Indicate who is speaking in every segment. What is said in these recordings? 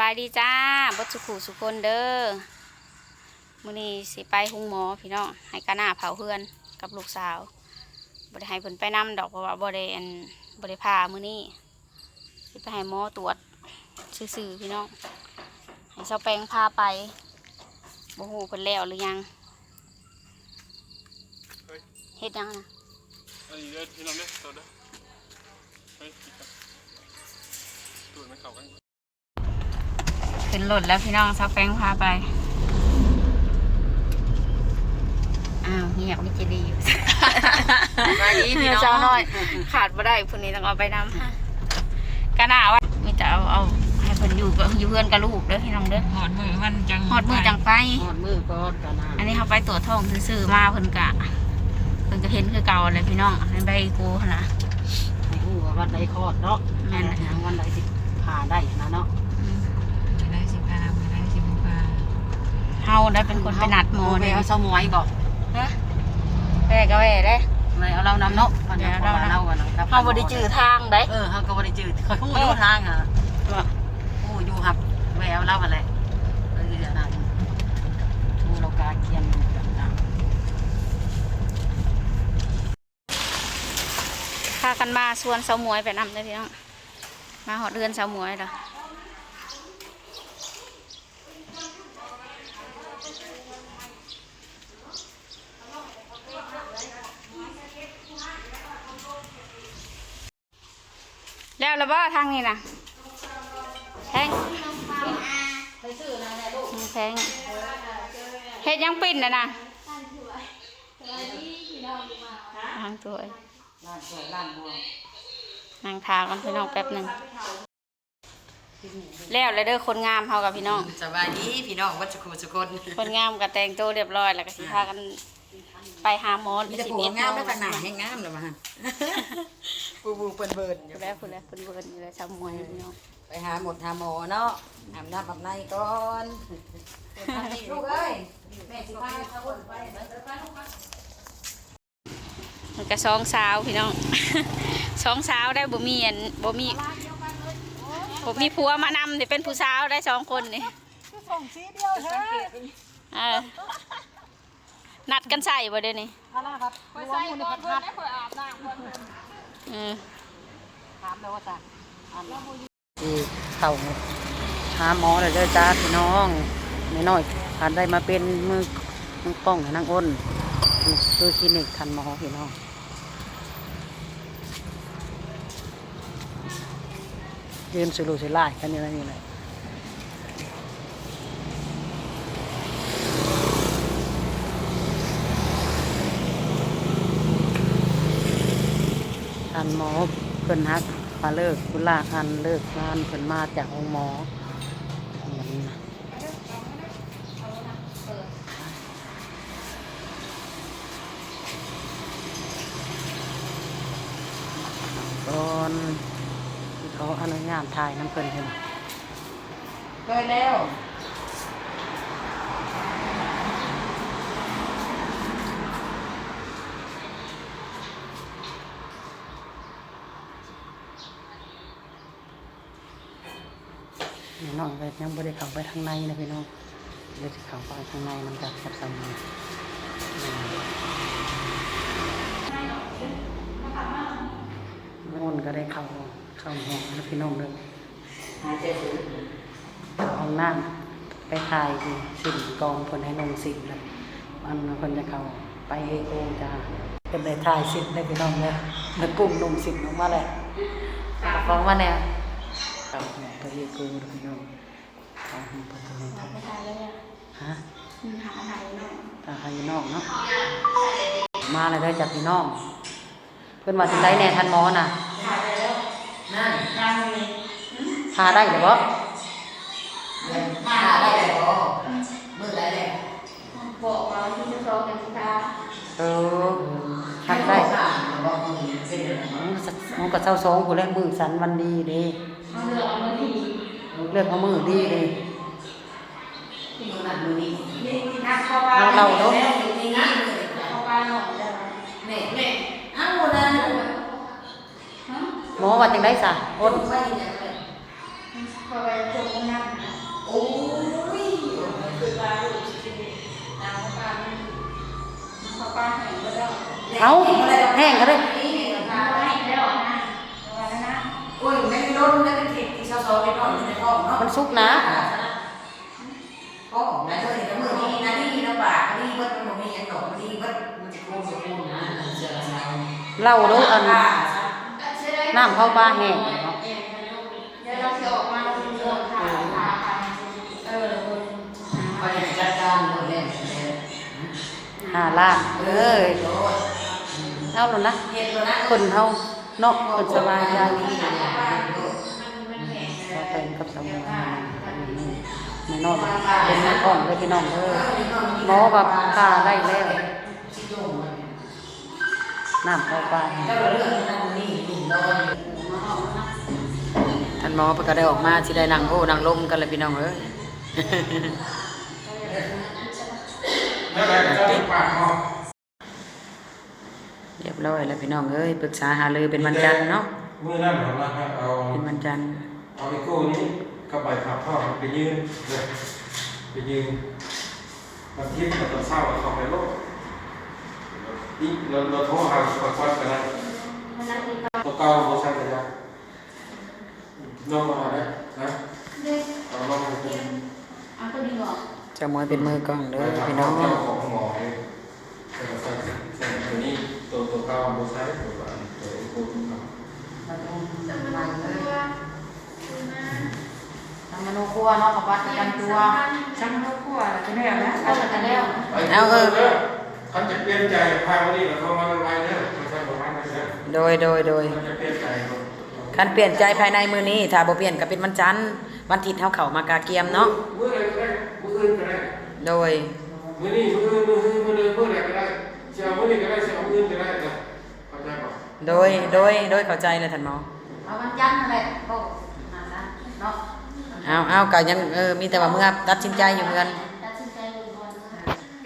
Speaker 1: บายดีจ้าบดสุขุสุคนเด้อมื้อนี้สิไปหุงหมอพี่น้องให้กะหน้าเผาเพื่อนกับลูกสาวบ่ได้ให้เพิ่นไปนํดอกเพราะว่าบ่ได้อันบ่ได้พามื้อนี้สิไปให้หมอตรวจซื่อๆพี่น้องให้เซาแปงพาไปบ่ฮู้เพิ่นแล้วหรือยังเฮ็ดยังนะ
Speaker 2: อันนี้เด้อพี่น้องเด้อตัวเด้อเฮ้ยปิดก่อนตูดมันเข้ากัน
Speaker 1: ขึ้นรถแล้วพี่น้องเซาแปงพาไป อ้าวเงียบไม่จะดีอยู่
Speaker 3: มาดีพี่น้อง
Speaker 1: เจ้าน้อย ขาดบ่ได้พุ่นนี้ต้องเอาไปนำกะหน้าว่ามีแต่เอาเอาให้เพิ่นอยู่กับอยู่เพื่อนกับลูกเด้อพี่น้องเด้อ
Speaker 3: หอดมือมันจัง
Speaker 1: ฮอดมือจังไป
Speaker 3: หอดมือก่อนกันนะ
Speaker 1: อันนี้เขาไปตรวจท้องซื่อๆมาเพิ่นกะเพิ่นก็เห็นคือเก่าเลยพี่น้องให้ใบโกหั่นน่ะ
Speaker 3: ให้ฮู้ว่าวันใดคลอดเนาะ
Speaker 1: แม่น
Speaker 3: หยังวันใดสิผ่าได้นะเนาะ
Speaker 1: อืม
Speaker 4: จะได้สิบห้าไม่ได้สิบห้า
Speaker 1: เฮาได้เป็นคนไปนัดหมอ
Speaker 3: เนี่
Speaker 1: เนี่ยย
Speaker 3: เอาเสมอยบอก
Speaker 1: ฮะแว่ก็แว่ได้
Speaker 3: เลยเอาเรานำเนาะวัน
Speaker 1: เดี๋
Speaker 3: นี้
Speaker 1: ยว
Speaker 3: เรา
Speaker 1: เรา
Speaker 3: เราวันนั้นครับ
Speaker 1: เฮาบ่ได้จื้อทางได้
Speaker 3: เออเฮาก็บ่ได้จื้อเคยฮู้อยู่ทางอะ
Speaker 1: ว่า
Speaker 3: ฮู้อยู่ครับแววเราหั่นแหละเอออันนั้นฮู้เรากาเกียนกันนะ
Speaker 1: พากันมาสวนเสาหมวยไปนำเด้อพี่น้องมาหอดเรือนเสาหมวยเด้อ แล้วละบ่ทางนี้น่ะแพงอืมแพงเฮ็ดยังปิ่นน่ะนะทางตัว
Speaker 3: ร้านสวยร้านบัว
Speaker 1: นั่งทากันพี่น้องแป๊บหนึ่งแล้วเลยเด้อคนงามเฮากับพี่น้อง
Speaker 3: สบายดีพี่น้องวัดสุขุสุคน
Speaker 1: คนงามกับแต่งตัวเรียบร้อยแล้วก็สิพากัน ไปหาหมอ
Speaker 3: มีแต่ผัวงามแล้วกันหนาให้งามเลยมาปูปูเปิ้นเบิ่น
Speaker 1: ผู้แล้วผู้แล้วคนเวิร์นอยู่แล้วชาวมวยพี่น้อง
Speaker 3: ไปหาหมดหาหมอเนาะอาบน้ำอาบในก่อนลูกเอ้ยแม่สิพาเขาวนไปเดินไปลูกมา
Speaker 1: มันก็สองสาวพี่น้องสองสาวได้บ่มีอันบ่มีบ่มีผัวมานำนี่เป็นผู้สาวได้สองคนนี่
Speaker 3: ส่งสีเดียวเถอะ
Speaker 1: เออ นัดกันใส่บ่เด้นี่
Speaker 3: อะไรครับไปใส่ก่อนเพิ่นได้เพิ่นอาบน้ำเพิ่น
Speaker 1: เออ
Speaker 3: ถามแล้วว่าจ้ะที่เข้าหาหมอเลยเด้อจ้าพี่น้องไม่น้อยผ่านได้มาเป็นมือมือกล้องให้นางอ้นคือคลินิกทันหมอพี่น้องยืนสุรุสุร่ายกันอยู่นั่นี่เลย นหมอเพิ่นฮักมาเลิกคุณลาอันเลิกงานเพิ่นมาจากห้องหมออย่างนี้นะก่อนที่เขาอนุญาตถ่ายน้ำเพิ่นเห็นเคยแล้ว องไปยังไม่ได้เข้าไปทางในนะพี่น้องเดี๋ยวจะเข้าไปทางในมันจะกับสามีน้องก็ได้เข้าเข้าห้องนะพี่น้องเลยหายใจสูดห้องน้ำไปถ่ายดิสิ่งกองคนให้นงสิ่งเลยมันคนจะเข้าไปเอโอจ้าเป็นได้ถ่ายสิ่งได้พี่น้องเลยแล้วกุ้งนงสิ่งออกมาเลยฟ้องมาแนว เอาไปเรียกกูนะพี่น้องเอาไประตูนี้ทำฮะตาใครอยู่นอกเนาะมาเลยได้จากพี่น้องเพื่อนมาถึงได้แน่ทันหมอน่ะพาได้หรือเปล่าพาได้หรือเปล่ามือไรเลย
Speaker 1: บอกเราที่จะซ้อมกันสิคะ
Speaker 3: เออทักได้มันก็เศร้าสองกูแรกมือสันวันดีด้
Speaker 1: เอาเรื่องเอามาที
Speaker 3: เรื่องเขามือดีเลย
Speaker 1: นักเข้าไป
Speaker 3: เอาเราเนาะ
Speaker 1: เข้าไปหน่อยได้ไหม
Speaker 3: หมอว่าจังได้สะอ้น
Speaker 1: หพอไปจบน้ำโอ้ยคือปลาลูกชิ้นนี้น้ำปลาไม่เขาปลาแห้งก็ได้
Speaker 5: เอาแห้งก็ได้
Speaker 1: ปลาแห้งแล้วนะวันนั้นนะ
Speaker 6: โอ้ยไม่ได้ลดไม่ได้เก็บที่ชาวซอยไปนอนอยู่ในห้องเนาะ
Speaker 5: มันสุกนะ
Speaker 6: ก็นายเธอเห็นแล้วมือนี้นะนี่นะปากนี่เบิดมันมีอย่างดอกนี่เบิดมันจะโค้งจะโค้งนะเจออะไร
Speaker 5: เหล่าดูอัน
Speaker 6: ป้า
Speaker 5: น้ำเข้าปลาแห้ง
Speaker 1: เดี๋ยวเราจะออกมาดูเรื่องค่ะเออ
Speaker 6: คอยจัดการหมดเลย
Speaker 5: ห้าล้านเอ้ยเอาแล้วนะ
Speaker 6: เห็นแล้วนะ
Speaker 5: คนเฮาเนาะคนสบายใจ
Speaker 6: นี่นะ
Speaker 5: ก็เป็นกับสมุนไม่ นอนเป็นน้ำอ่อนเลยพี่น้องเด้อหมอว่าพาได้แล้ว
Speaker 6: ชิโยมมัน
Speaker 5: น้ำเข้าปลา
Speaker 6: แล้วเรื่องนั้นนี่หนุ่มนอน
Speaker 5: ท่านหมอเพิ่นก็ได้ออกมาสิได้นั่งโอ้นั่งลมกันเลยพี่น้องเอ้ย
Speaker 4: แล้วอะไรก็จะปากเนาะ
Speaker 5: เรียบร้อยแล้วพี่น้องเอ้ยปรึกษาหารือเป็นวันจันทร์เนาะ
Speaker 4: มือนั่นของเราครับเอา
Speaker 5: เป็นวันจันทร์
Speaker 4: เอาไอโก้นี้เข้าไปขับพ่อไปยืนเลยไปยืนมันทิ้งมันตอนเศร้าเข้าไปโลกนี่เราเราโทรหาคนคนกันนะตัวเก่าโมชั่นกันนะน้องมาได้นะเอาน้องมาเป็น
Speaker 1: เอาตัวนี้บอก
Speaker 5: เจ้ามวยเป็นมือกล้องเด้อ
Speaker 4: ไป
Speaker 5: พี่
Speaker 4: น้
Speaker 5: น้
Speaker 4: อ
Speaker 5: องง
Speaker 4: เจ้าของหมอเลยแต่ก็ใส่ใส่ตัวนี้ตัวตัวเก่าโมชั่นตัวแบบตัวไอโก้ตัวเก่า
Speaker 5: ทำมโนครัวเนาะกับวัดประจำตัว
Speaker 7: จังเขาขั้วจะได้แล้ว
Speaker 1: เอาแต่แล้ว
Speaker 5: เอาเออ
Speaker 4: เขาจะเปลี่ยนใจพาวันนี้เราเข้ามาไวๆเด้อไม่ใช่บอกว่าไม่ใช่
Speaker 5: โดยโดยโดย
Speaker 4: เขาจะเปลี่ยนใจเขา
Speaker 5: คันเปลี่ยนใจภายในมือนี้ ถ้าบ่เปลี่ยนก็เป็นวันจันทร์วันอาทิตย์เฮาเข้ามากาเกียมเนาะ
Speaker 4: มื้ออะไรก็ได้มื้ออื่นก็ได้
Speaker 5: โดย
Speaker 4: มื้อนี้มื้ออื่นมื้ออื่นมื้อเดิมมื้อไหนก็ได้เช้ามื้อนี้ก็ได้เช้ามื้ออื่นก็ได้นะเข้าใจป่ะ
Speaker 5: โดยโดยโดยเข้าใจเลยท่านหมอ
Speaker 6: เอาวันจันทร์นั่นแหละโอ้นั่นนะเนาะ
Speaker 5: เอาเอาก็ยังเออมีแต่ว่าเมื่อตัดสินใจอยู่เมือน
Speaker 1: ตัดสินใจลงก่อน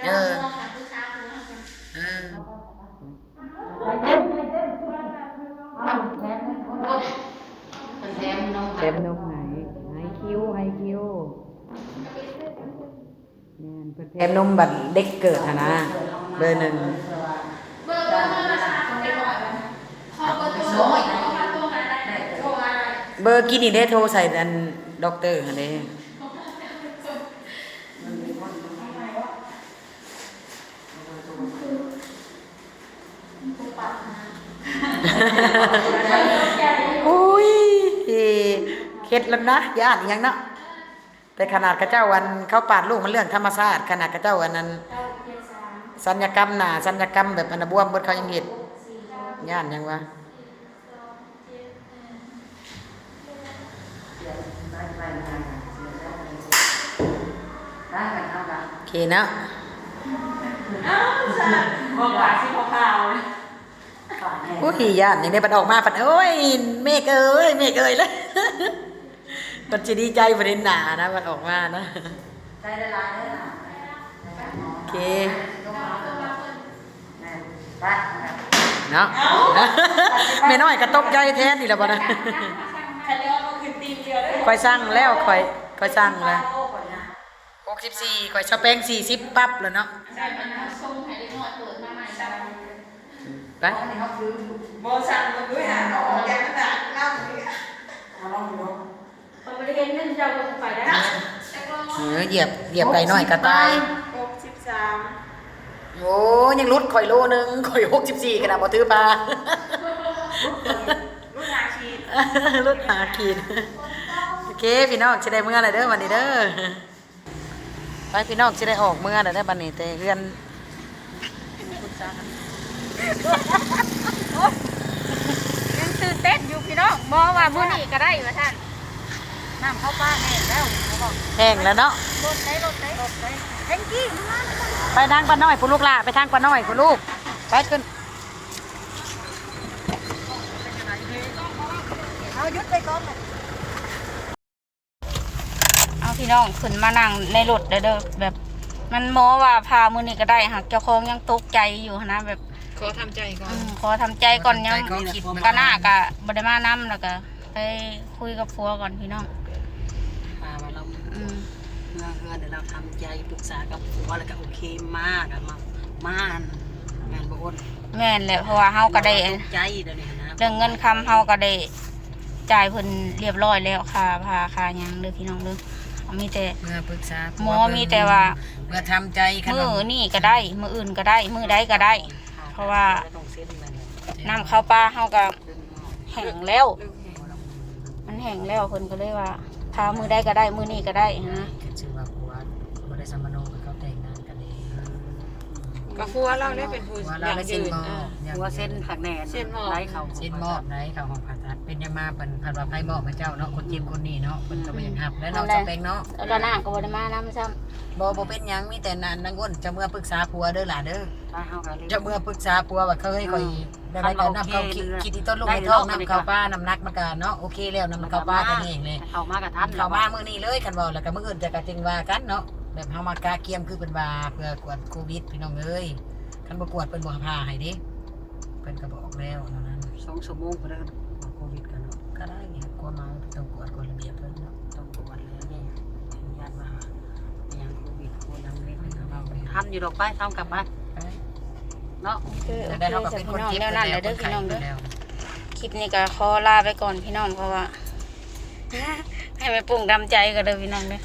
Speaker 5: เออ
Speaker 1: ผู้ชายคนนั้น
Speaker 5: เออ
Speaker 1: เป็นแถมน้อง
Speaker 5: เต็มนมไหนไฮคิวไฮคิวแม่นเพิ่นแถมนมบัดเด็กเกิดหั่นนะเบอร์หนึ่ง
Speaker 1: เบอร์กินนี่ได้โทร
Speaker 5: ใส่อันด็อกเตอร์หั่นเด้อุ้ยเข็ดแล้วนะญาติยังเนาะแต่ขนาดกระเจ้าวันเขาปาดลูกมันเรื่องธรรมชาติขนาดกระเจ้าวันนั้น สัญญกรรมหนาสัญญกรรมแบบอันบวมเบิดเขายังเห็ดญาติยังวะ โอเคนะ
Speaker 7: บอกว่าสิขาว
Speaker 5: อุ้ยญาติยังได้ปัดออกมาปัดโอ้ยเมฆเอ้ยเมฆเอ้ยเลยปัดจะดีใจประเด็นหนานะปัดออกมานะ
Speaker 6: ได้ละลายได้ละ
Speaker 5: โอเคเนาะไม่น้อยก็ตกใจแทนนี่แหละบ่นะ
Speaker 7: คอย
Speaker 5: สั่งแล้วคอยคอยสั่งแล้วหกสิบสี่คอยสเปงสี่สิบปั๊บแล้วเนาะ
Speaker 1: ใช่มันส่งให้เด็กน้อยเปิดมาใหม่จ้ะ
Speaker 5: ไป
Speaker 7: โมสั่งมันด้วยหาออกจากกระดาษเล่าเลย
Speaker 1: คนไม่ได้เห็นเงินเจ้าก็ไปได้
Speaker 5: เออเหยียบเหยียบไก่น้อยก็ตาย
Speaker 7: หกสิบสาม
Speaker 5: โอ้ยังรุดข่อยโลนึงข่อยหกสิบสี่ขนาดบ่ถือปลา
Speaker 7: รุ่นอาชีพ
Speaker 5: รุดหาขีดโอ เคพี่น้องจะได้เมื่อไรเด้อวันนี้เด้อไปพี่น้องจะได้ออกเมื่อไรได้อบันนี้แต่เรือน
Speaker 1: ยังตื่นเต้นอยู่พี่น้องมองว่ามื้อนี้ก็ได้ว่าท่านน้ำเข้าป้าแน่แล้วเขาบอก
Speaker 5: แห้งแล้วเนาะ
Speaker 1: รถได้รถได้รถได้แทงกี้มา
Speaker 5: ไปทางป้าน้อยผู้ลูกล่ะไปทางป้าน้อยผู้ลูกไปขึ้น
Speaker 1: เอายุดไปก่อนเอา พี่น้องขึ้นมานั่งในรถเด้อเด้อแบบ มันหมอว่าพามื้อนี้ก็ได้หากเจ้าของยังตกใจอยู่หั้นนะแบบ
Speaker 7: ขอทำใจก่อน
Speaker 1: อืมขอทำใจก่อนยัง
Speaker 5: ขอคิด
Speaker 1: ก็น่ากะบ่ได้มานํแล้วก็ไปคุยกับผัวก่อนพี่น้อง
Speaker 5: ว่าเรา
Speaker 1: อืม
Speaker 5: เมื่อเฮือนเดี๋ยวเราทำใจปรึกษากับผัวแล้วก็โอเคมากอะมาม่านแม่นบ่อ้น
Speaker 1: แม่นแหละเพราะว่าเฮาก็ได้
Speaker 5: ตกใจเดี๋ยวนี้นะ
Speaker 1: เรื่องเงินคำเฮาก็ได้จ่ายเพิ่นเรียบร้อยแล้วค่าพาค่าหยังเด้อพี่น้องเด้อเอา มีแต่
Speaker 5: เมื่อปรึกษา
Speaker 1: หมอมีแต่ว่า
Speaker 5: เมื่อทำใจขน
Speaker 1: มือนี่ก็ได้ มืออื่นก็ได้ มือใดก็ได้ เพราะว่า
Speaker 5: ต้องเซ็นมัน
Speaker 1: น้ำเข้าวปลาเฮาก็แห้งแล้ว มันแห้งแล้วเพิ่นก็เลยว่าพามือใดก็ได้ มือนี่ก็ได้นะ
Speaker 5: คือชื่อว่าผัวบ่ได้สมโนกับเขาแต่งงานกันเอง
Speaker 7: ก็ครัวเราได้เป็นผู้
Speaker 5: ผัวเราได้เซ็นมอบ
Speaker 3: หัวเส้นผักแหน่
Speaker 7: เส้นหมอ
Speaker 3: ไล่เขา
Speaker 5: เซ็นมอบไหนเขาของผ่าตัดเป็นยามาเป็นพันว่าไพ่มอบพระเจ้าเนาะคนเจ็บคนนี้เนาะคนก็บ่อยังหับและน้อง
Speaker 1: นั่นแหละ
Speaker 5: สเปงเนาะ
Speaker 1: แล้วก็น้าก็บ่ได้มานำซ้ำ
Speaker 5: บ่บ่เป็นหยังมีแต่นานนางอ้นจะเมื่อปรึกษาผัวเด้อหล่ะเด้อ
Speaker 3: ถ้าเฮาก็เลย
Speaker 5: จะเมื่อปรึกษาผัวว่าเคยคอยได้ได้การนำเขาคิดคิดที่ต้นลูกในท้องนำเข้าป้าน้ำหนักมากันเนาะโอเคแล้วนำเข้าป้ากันเองเลย
Speaker 3: เข้ามากับท่าน
Speaker 5: เข้ามามื้อนี้เลยคันบ่แล้วก็มื้ออื่นจะก็จึงว่ากันเนาะ แบบเฮามากาเกียมคือเป็นว่าเพื่อกวดโควิดพี่น้องเอ้ยคันบ่กวดเพิ่นบ่พาให้เด้เพิ่นก็บอกแล้วเท่านั้น
Speaker 3: สองชั่วโมงก็ได้
Speaker 5: โควิดกันเนาะก็ได้ไงกลัวมาต้องกวดกฎระเบียบเพิ่นเนาะ
Speaker 3: ต้องตรวจแล้วเนี่ยญาติมาหาอย่างโควิดโควิดเล็ก
Speaker 5: เพิ่นก็เว้าเลย
Speaker 3: ทำอยู่ดอกไปทำกลับไป
Speaker 5: ไป
Speaker 3: เนาะ
Speaker 1: คือโอ
Speaker 5: แต่
Speaker 1: เค
Speaker 5: ได้เขาก็
Speaker 1: จ้ะ
Speaker 5: เป็น
Speaker 1: พี่
Speaker 5: คน
Speaker 1: น้อง
Speaker 5: เจ็บ
Speaker 1: แนวนั้นแหละเด้อพี่น้องเด้อ
Speaker 5: แล้ว
Speaker 1: คลิปนี้ก็ขอลาไปก่อนพี่น้องเพราะว่าให้ไปปรุงดำใจกันเด้อพี่น้องเด้อ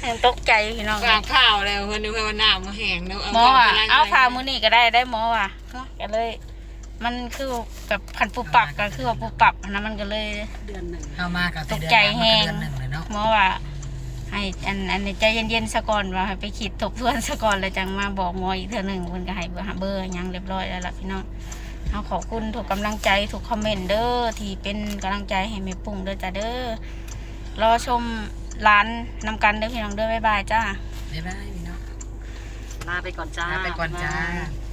Speaker 1: ให้ตกใจพี่น้อง
Speaker 7: กลางข้าวแล้วคนนึงว่าน้ำมาแห้งแล้ว
Speaker 1: หมออะเอาพามือนี่ก็ได้ได้หมอว่ะก็เลย มันคือแบบพันปุบปับก็คือว่าปุบปับนะมันก็เลย
Speaker 3: เดือนหนึ่ง
Speaker 5: เอามากับ
Speaker 1: ตกใจแฮง
Speaker 5: เดือนหนึ่งเลยเนาะ
Speaker 1: หมอว่าให้อันอันนี้ใจเย็นๆสะก่อนว่าให้ไปคิดทบทวนสะก่อนแล้วจังมาบอกหมออีกเทื่อหนึ่งเพิ่นก็ให้เบอร์เบอร์หยังเรียบร้อยแล้วล่ะพี่น้องเอาขอบคุณทุกกำลังใจทุกคอมเมนต์เด้อที่เป็นกำลังใจให้แม่ปุ่งเด้อจ้าเด้อรอชม ร้านนำกันเด้อพี่น้องเด้อบ๊ายบายจ้า
Speaker 5: บ๊ายบายพี่น้อง
Speaker 3: ลาไปก่อนจ้า
Speaker 5: ลาไปก่อนจ้า
Speaker 3: บ๊ยบย